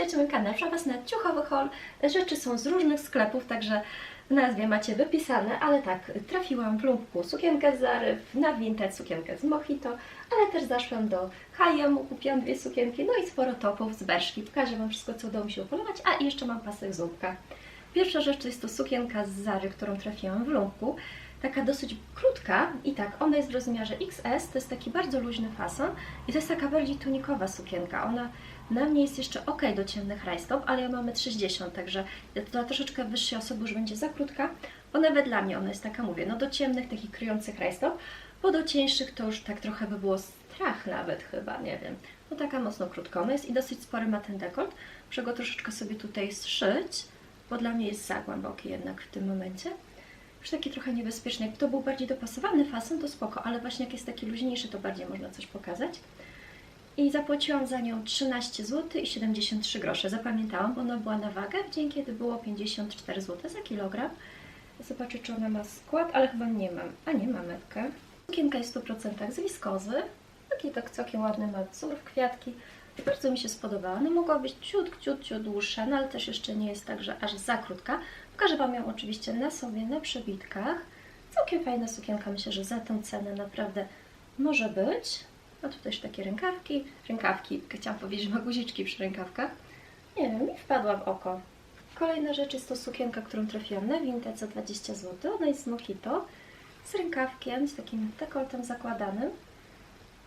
Na kanale Was na ciuchowy haul. Rzeczy są z różnych sklepów, także w nazwie macie wypisane, ale tak, trafiłam w lumpku sukienkę z Zary, na Vinted sukienkę z Mojito, ale też zaszłam do H&M, kupiłam dwie sukienki, no i sporo topów z Berszki. Pokażę Wam wszystko, co udało mi się upolować, a jeszcze mam pasek z łupka. Pierwsza rzecz to jest to sukienka z Zary, którą trafiłam w lumpku. Taka dosyć krótka i tak, ona jest w rozmiarze XS, to jest taki bardzo luźny fason i to jest taka bardziej tunikowa sukienka. Ona na mnie jest jeszcze ok do ciemnych rajstop, ale ja mamy 30, także dla troszeczkę wyższej osoby już będzie za krótka, bo nawet dla mnie ona jest taka, mówię, no do ciemnych, takich kryjących rajstop, bo do cieńszych to już tak trochę by było strach nawet chyba, nie wiem. No taka mocno krótka ona jest i dosyć spory ma ten dekolt. Muszę go troszeczkę sobie tutaj zszyć, bo dla mnie jest za głęboki jednak w tym momencie. Już taki trochę niebezpieczny. Jak to był bardziej dopasowany fason, to spoko, ale właśnie jak jest taki luźniejszy, to bardziej można coś pokazać. I zapłaciłam za nią 13 zł i 73 grosze. Zapamiętałam, bo ona była na wagę, w dzień kiedy było 54 zł za kilogram. Zobaczę, czy ona ma skład, ale chyba nie mam. A nie, ma metkę. Sukienka jest w 100% z wiskozy. Taki tak całkiem ładny ma wzór kwiatki. Bardzo mi się spodobała. No mogła być ciut, ciut, ciut dłuższa, no ale też jeszcze nie jest tak, że aż za krótka. Pokażę Wam ją oczywiście na sobie, na przebitkach. Całkiem fajna sukienka, myślę, że za tę cenę naprawdę może być. A tu też takie rękawki, rękawki, chciałam powiedzieć, że ma guziczki przy rękawkach. Nie wiem, mi wpadła w oko. Kolejna rzecz jest to sukienka, którą trafiłam na Vinted za 20 zł. Ona jest z Mojito, z rękawkiem, z takim dekoltem zakładanym.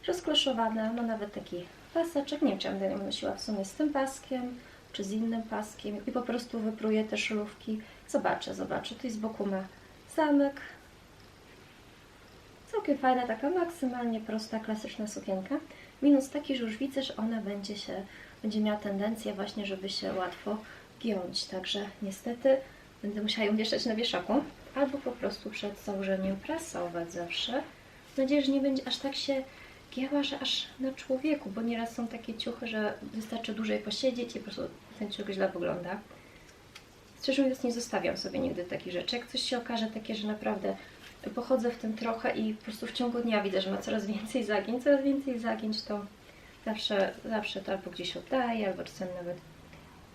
Rozkloszowana, ma nawet taki paseczek. Nie wiem, czy ja będę ją nosiła w sumie z tym paskiem, czy z innym paskiem. I po prostu wypruję te szylówki. Zobaczę, zobaczę. Tu z boku ma zamek. Całkiem fajna, taka maksymalnie prosta, klasyczna sukienka. Minus taki, że już widzę, że ona będzie się, będzie miała tendencję właśnie, żeby się łatwo giąć. Także niestety będę musiała ją wieszać na wieszaku. Albo po prostu przed założeniem prasować zawsze. Mam nadzieję, że nie będzie aż tak się gięła, że aż na człowieku, bo nieraz są takie ciuchy, że wystarczy dłużej posiedzieć i po prostu ten ciuch źle wygląda. Szczerze mówiąc, nie zostawiam sobie nigdy takich rzeczy. Jak coś się okaże takie, że naprawdę pochodzę w tym trochę i po prostu w ciągu dnia widzę, że ma coraz więcej zagięć, coraz więcej zagięć, to zawsze, zawsze to albo gdzieś oddaję, albo czasem nawet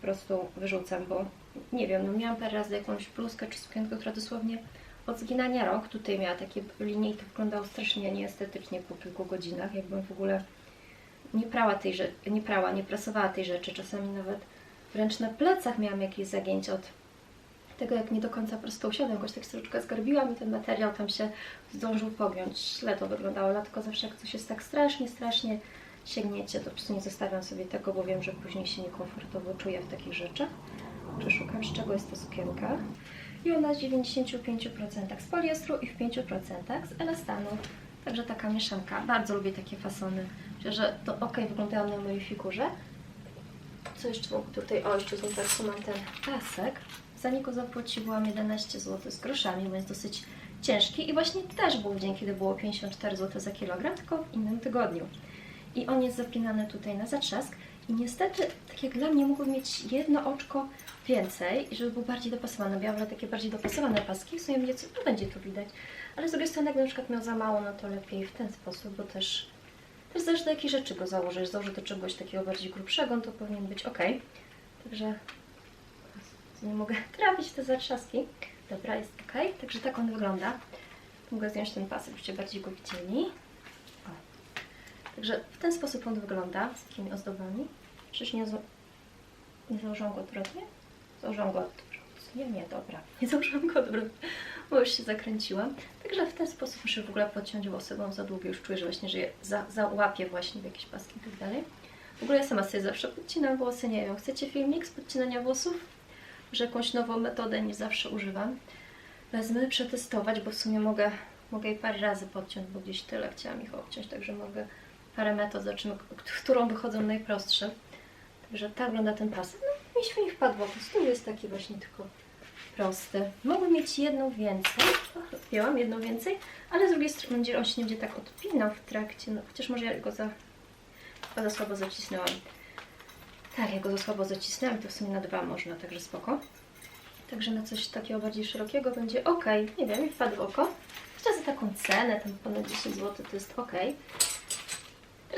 po prostu wyrzucam, bo nie wiem, no miałam parę razy jakąś bluzkę czy sukienkę, która dosłownie od zginania rok tutaj miała takie linie i to wyglądało strasznie nieestetycznie po kilku godzinach, jakbym w ogóle nie prała tej rzeczy, nie prała, nie prasowała tej rzeczy, czasami nawet wręcz na plecach miałam jakieś zagięcie od tego, jak nie do końca po prostu usiadłam, jakoś tak troszeczkę zgarbiłam i ten materiał tam się zdążył pogiąć. Źle to wyglądało, dlatego zawsze jak coś jest tak strasznie, strasznie sięgniecie, to po prostu nie zostawiam sobie tego, bo wiem, że później się niekomfortowo czuję w takich rzeczach. Przeszukam, z czego jest ta sukienka. I ona jest w 95% z poliestru i w 5% z elastanu. Także taka mieszanka. Bardzo lubię takie fasony. Myślę, że to ok wyglądają na mojej figurze. Co jeszcze mam tutaj? O, jeszcze tutaj mam ten pasek. Za niego zapłaciłam 11 zł z groszami, jest dosyć ciężki i właśnie też był dzień, kiedy było 54 zł za kilogram, tylko w innym tygodniu. I on jest zapinany tutaj na zatrzask i niestety, tak jak dla mnie, mógłby mieć jedno oczko więcej i żeby był bardziej dopasowany. Miałam takie bardziej dopasowane paski, w sumie co no, będzie tu widać. Ale z drugiej strony, jakby na przykład miał za mało, no to lepiej w ten sposób, bo też, też zależy do jakiej rzeczy go założysz. Założę do czegoś takiego bardziej grubszego, no to powinien być ok. Także nie mogę trafić te zatrzaski. Dobra, jest ok. Także tak on wygląda. Mogę zdjąć ten pasek, byście bardziej go widzieli. Także w ten sposób on wygląda, z takimi ozdobami. Przecież nie, nie założyłam go odwrotnie? Założyłam go odwrotnie. Nie, dobra. Nie założyłam go odwrotnie, bo już się zakręciłam. Także w ten sposób muszę w ogóle podciąć włosy, bo za długie. Już czuję, że właśnie, że je za, załapię właśnie w jakieś paski i tak dalej. W ogóle ja sama sobie zawsze podcinam włosy. Nie wiem, chcecie filmik z podcinania włosów? że jakąś nową metodę nie zawsze używam. Wezmę przetestować, bo w sumie mogę, mogę jej parę razy podciąć, bo gdzieś tyle chciałam ich obciąć, także mogę parę metod, zobaczymy, którą wychodzą najprostsze. Także tak wygląda ten pasek. No, mi się nie wpadło, po prostu jest taki właśnie tylko prosty. Mogę mieć jedną więcej, miałam jedną więcej, ale z drugiej strony on się nie będzie tak odpinał w trakcie, no, chociaż może ja go za, za słabo zacisnęłam. Tak, ja go za słabo zacisnęłam, to w sumie na dwa można, także spoko. Także na coś takiego bardziej szerokiego będzie ok. Nie wiem, mi wpadł w oko. Jeszcze za taką cenę, tam ponad 10 zł, to jest ok.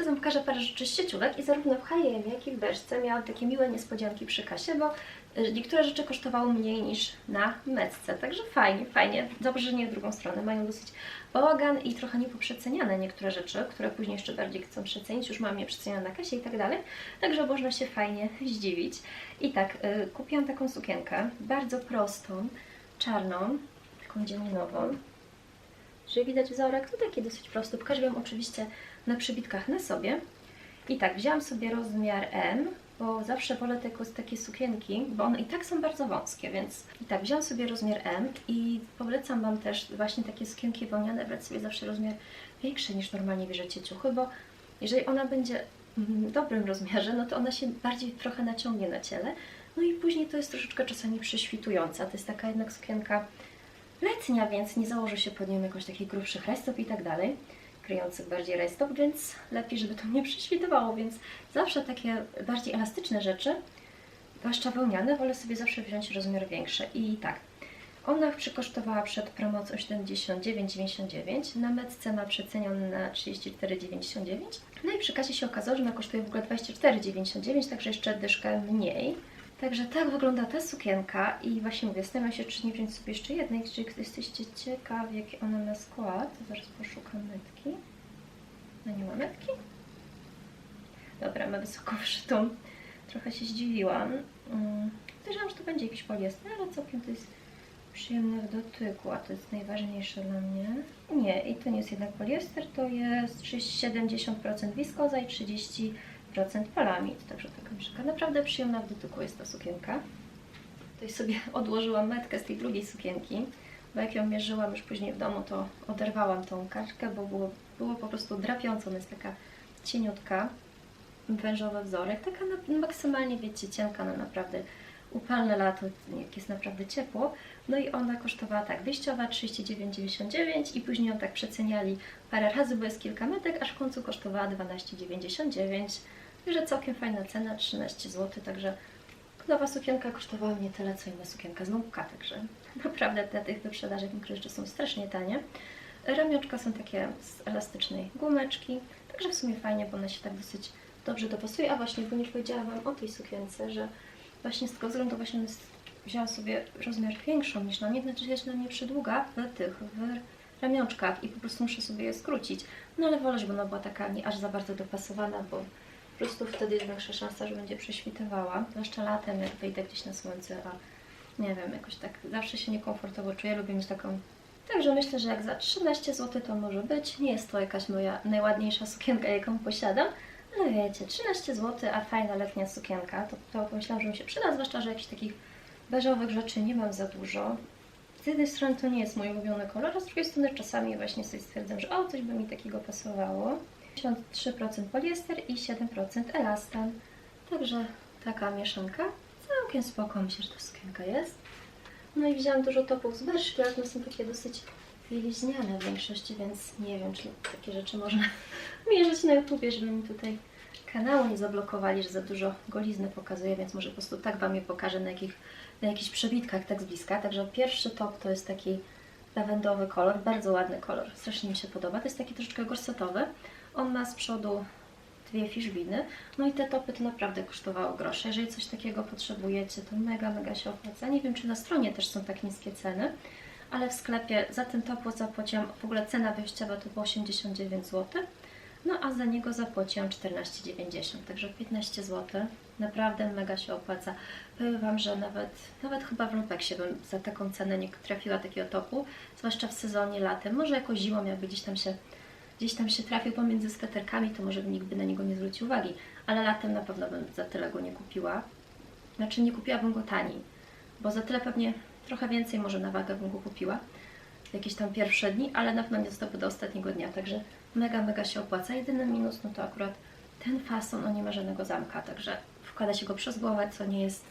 Wam pokażę parę rzeczy z sieciówek i zarówno w H&M, jak i w Beczce miałam takie miłe niespodzianki przy kasie, bo y, niektóre rzeczy kosztowały mniej niż na Metce, także fajnie, fajnie. Dobrze, że nie w drugą stronę. Mają dosyć bałagan i trochę niepoprzeceniane niektóre rzeczy, które później jeszcze bardziej chcą przecenić. Już mam je przecenione na kasie i tak dalej, także można się fajnie zdziwić. I tak, y, kupiłam taką sukienkę, bardzo prostą, czarną, taką dzieninową. Że widać wzorek, to taki dosyć prosty. Pokażę Wam oczywiście na przybitkach na sobie. I tak, wzięłam sobie rozmiar M, bo zawsze wolę z takie sukienki, bo one i tak są bardzo wąskie, więc i tak, wzięłam sobie rozmiar M i polecam Wam też właśnie takie sukienki wełniane, brać sobie zawsze rozmiar większy niż normalnie bierzecie ciuchy, bo jeżeli ona będzie w dobrym rozmiarze, no to ona się bardziej trochę naciągnie na ciele, no i później to jest troszeczkę czasami prześwitująca. To jest taka jednak sukienka letnia, więc nie założy się pod nią jakoś takich grubszych rajstop i tak dalej, kryjących bardziej rajstop, więc lepiej, żeby to nie prześwitowało, więc zawsze takie bardziej elastyczne rzeczy, zwłaszcza wełniane, wolę sobie zawsze wziąć rozmiar większy. I tak, ona przykosztowała przed promocją 79,99, na metce ma przeceniony na 34,99, no i przy kasie się okazało, że ona kosztuje w ogóle 24,99, także jeszcze dyszkę mniej. Także tak wygląda ta sukienka i właśnie mówię, zastanawiam się, czy nie wziąć sobie jeszcze jednej, jeżeli jesteście ciekawi, jaki ona ma skład, zaraz poszukam metki. No nie ma metki? Dobra, ma wysoko wszytą. Trochę się zdziwiłam. Mm, Podejrzewam, że to będzie jakiś poliester, ale całkiem to jest przyjemne w dotyku, a to jest najważniejsze dla mnie. Nie, i to nie jest jednak poliester, to jest 70% wiskoza i 30% palamid, także taka mieszka. Naprawdę przyjemna w dotyku jest ta sukienka. Tutaj sobie odłożyłam metkę z tej drugiej sukienki, bo jak ją mierzyłam już później w domu, to oderwałam tą kartkę, bo było, było po prostu drapiąco. Ona jest taka cieniutka, wężowy wzorek, taka na, maksymalnie, wiecie, cienka, no naprawdę upalne lato, jak jest naprawdę ciepło. No i ona kosztowała tak, wyjściowa 39,99 i później ją tak przeceniali parę razy, bo jest kilka metek, aż w końcu kosztowała 12,99. Także całkiem fajna cena, 13 zł, także nowa sukienka kosztowała mnie tyle, co inna sukienka z Nubka, także naprawdę te tych wyprzedaży niektóre są strasznie tanie. Ramionczka są takie z elastycznej gumeczki, także w sumie fajnie, bo ona się tak dosyć dobrze dopasuje. A właśnie, bo nie powiedziałam Wam o tej sukience, że właśnie z tego względu właśnie wzięłam sobie rozmiar większą niż na mnie, znaczy jest na mnie przydługa w tych, w ramionczkach i po prostu muszę sobie je skrócić. No ale wolę, żeby ona była taka nie aż za bardzo dopasowana, bo po prostu wtedy jest większa szansa, że będzie prześwitowała. Zwłaszcza latem, jak wyjdę gdzieś na słońce, a nie wiem, jakoś tak zawsze się niekomfortowo czuję, lubię mieć taką... Także myślę, że jak za 13 zł to może być. Nie jest to jakaś moja najładniejsza sukienka, jaką posiadam, ale wiecie, 13 zł, a fajna letnia sukienka, to, to pomyślałam, że mi się przyda, zwłaszcza, że jakichś takich beżowych rzeczy nie mam za dużo. Z jednej strony to nie jest mój ulubiony kolor, a z drugiej strony czasami właśnie sobie stwierdzam, że o, coś by mi takiego pasowało. 53% poliester i 7% elastan. Także taka mieszanka. Całkiem spoko, myślę, że ta sukienka jest. No i wzięłam dużo topów z Berszki, ale one są takie dosyć wyliźniane w większości, więc nie wiem, czy takie rzeczy można mierzyć na YouTubie, żeby mi tutaj kanału nie zablokowali, że za dużo golizny pokazuję, więc może po prostu tak Wam je pokażę na, jakich, na jakichś przebitkach tak z bliska. Także pierwszy top to jest taki lawendowy kolor, bardzo ładny kolor, strasznie mi się podoba. To jest taki troszeczkę gorsetowy. On ma z przodu dwie fiszbiny. No i te topy to naprawdę kosztowało grosze. Jeżeli coś takiego potrzebujecie, to mega, mega się opłaca. Nie wiem, czy na stronie też są tak niskie ceny, ale w sklepie za ten top zapłaciłam, w ogóle cena wyjściowa to było 89 zł, no a za niego zapłaciłam 14,90, także 15 zł. Naprawdę mega się opłaca. Powiem Wam, że nawet, nawet chyba w Lumpeksie bym za taką cenę nie trafiła takiego topu, zwłaszcza w sezonie latem. Może jakoś zimą, jakby gdzieś tam się gdzieś tam się trafił pomiędzy sweterkami, to może nikt by na niego nie zwrócił uwagi, ale latem na pewno bym za tyle go nie kupiła. Znaczy nie kupiłabym go taniej, bo za tyle pewnie trochę więcej może na wagę bym go kupiła. Jakieś tam pierwsze dni, ale na pewno nie zostałby do ostatniego dnia, także mega, mega się opłaca. Jedyny minus, no to akurat ten fason, on nie ma żadnego zamka, także wkłada się go przez głowę, co nie jest,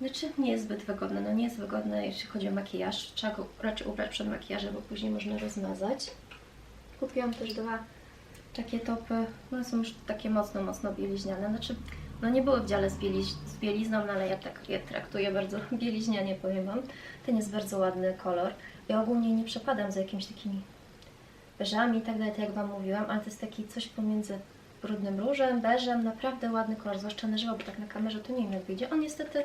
znaczy nie jest zbyt wygodne, no nie jest wygodne, jeśli chodzi o makijaż, trzeba go raczej ubrać przed makijażem, bo później można rozmazać. Kupiłam też dwa takie topy, one są już takie mocno, mocno bieliźniane, znaczy no nie były w dziale z, bieliz z bielizną, no ale ja tak je traktuję bardzo bieliźnianie, powiem Wam. Ten jest bardzo ładny kolor. Ja ogólnie nie przepadam za jakimiś takimi beżami i tak dalej, tak jak Wam mówiłam, ale to jest taki coś pomiędzy brudnym różem, beżem, naprawdę ładny kolor, zwłaszcza na żywo, bo tak na kamerze to nie wiem jak wyjdzie. On niestety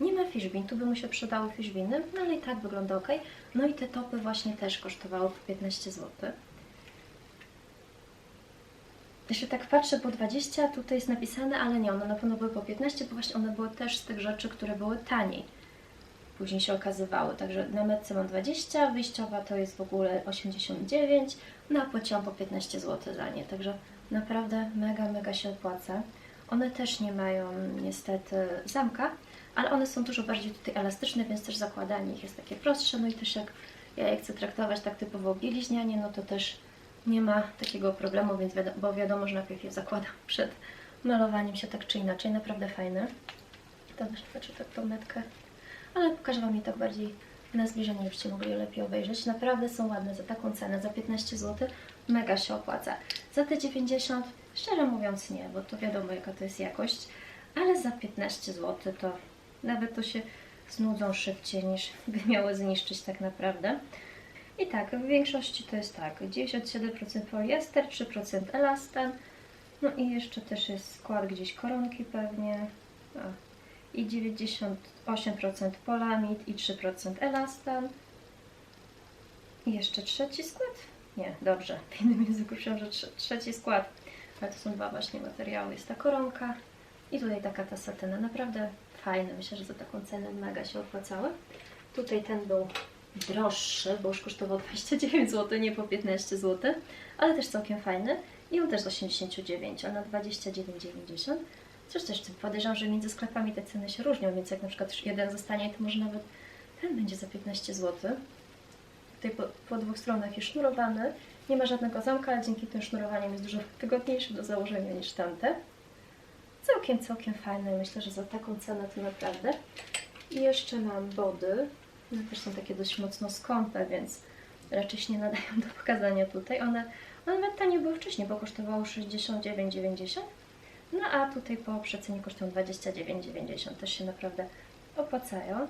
nie ma fishbin, tu by mu się przydały fishbiny, no ale i tak wygląda ok. No i te topy właśnie też kosztowały po 15 zł. Jeszcze tak patrzę, po 20 tutaj jest napisane, ale nie, one na pewno były po 15, bo właśnie one były też z tych rzeczy, które były taniej. Później się okazywały, także na metce mam 20, wyjściowa to jest w ogóle 89, no a płaciłam po 15 zł za nie, także naprawdę mega, mega się opłaca. One też nie mają niestety zamka, ale one są dużo bardziej tutaj elastyczne, więc też zakładanie ich jest takie prostsze, no i też jak ja je chcę traktować tak typowo bieliźnianie, no to też nie ma takiego problemu, więc wiadomo, bo wiadomo, że najpierw je zakładam przed malowaniem się tak czy inaczej, naprawdę fajne. To też patrzę tak tą metkę, ale pokażę Wam je tak bardziej na zbliżenie, żebyście mogli je lepiej obejrzeć. Naprawdę są ładne za taką cenę, za 15 zł, mega się opłaca. Za te 90, szczerze mówiąc nie, bo to wiadomo jaka to jest jakość, ale za 15 zł to nawet to się znudzą szybciej niż by miały zniszczyć tak naprawdę. I tak, w większości to jest tak, 97% poliester, 3% elastan, no i jeszcze też jest skład gdzieś koronki pewnie, a, i 98% polamid i 3% elastan. I jeszcze trzeci skład? Nie, dobrze, w innym języku myślałam, że trze- trzeci skład, ale to są dwa właśnie materiały, jest ta koronka i tutaj taka ta satyna, naprawdę fajne, myślę, że za taką cenę mega się opłacały. Tutaj ten był droższy, bo już kosztował 29 zł, nie po 15 zł, ale też całkiem fajny. I on też z 89, a na 29,90. Coś też tym podejrzewam, że między sklepami te ceny się różnią, więc jak na przykład jeden zostanie, to może nawet ten będzie za 15 zł. Tutaj po, po dwóch stronach jest sznurowany. Nie ma żadnego zamka, ale dzięki tym sznurowaniem jest dużo wygodniejszy do założenia niż tamte. Całkiem, całkiem fajne. Myślę, że za taką cenę to naprawdę. I jeszcze mam body. One też są takie dość mocno skąpe, więc raczej się nie nadają do pokazania tutaj. One, one nawet tanie były wcześniej, bo kosztowały 69,90. No a tutaj po przecenie kosztują 29,90. Też się naprawdę opłacają.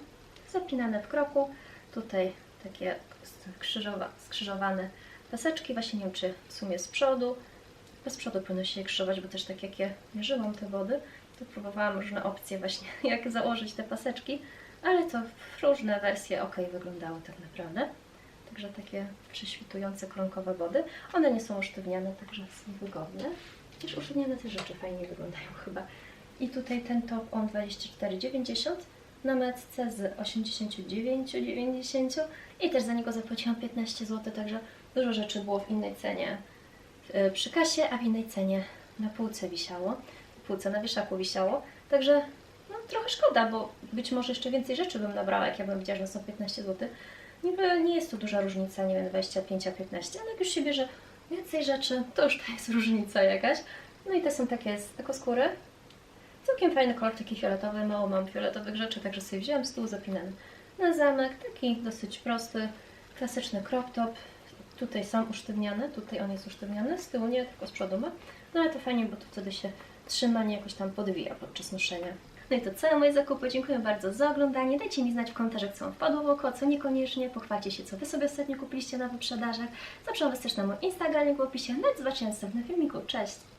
Zapinane w kroku. Tutaj takie skrzyżowa, skrzyżowane paseczki. Właśnie nie wiem, czy w sumie z przodu. Bez przodu powinno się je krzyżować, bo też tak jak je mierzyłam te wody, to próbowałam różne opcje właśnie, jak założyć te paseczki, ale to różne wersje ok wyglądały tak naprawdę. Także takie prześwitujące koronkowe wody. One nie są usztywniane, także są wygodne. Też usztywniane te rzeczy fajnie wyglądają chyba. I tutaj ten top on 24,90 na metce z 89,90 i też za niego zapłaciłam 15 zł, także dużo rzeczy było w innej cenie y, przy kasie, a w innej cenie na półce wisiało, półce na wieszaku wisiało, także trochę szkoda, bo być może jeszcze więcej rzeczy bym nabrała, jak ja bym widziała, że są 15 zł. Niby nie jest to duża różnica, nie wiem, 25 a 15, ale jak już się bierze więcej rzeczy, to już to jest różnica jakaś. No i te są takie z taką skóry. Całkiem fajny kolor, taki fioletowy, mało mam fioletowych rzeczy, także sobie wziąłem tyłu zapinany na zamek, taki dosyć prosty, klasyczny crop top. Tutaj są usztywniane, tutaj on jest usztywniany, z tyłu nie, tylko z przodu ma. No ale to fajnie, bo to wtedy się trzyma, nie jakoś tam podwija podczas noszenia. No i to całe moje zakupy. Dziękuję bardzo za oglądanie. Dajcie mi znać w komentarzach, co Wam wpadło w oko, co niekoniecznie. Pochwalcie się, co Wy sobie ostatnio kupiliście na wyprzedażach. Zapraszam Was też na mój Instagram, w opisie. No i do zobaczenia w następnym filmiku. Cześć!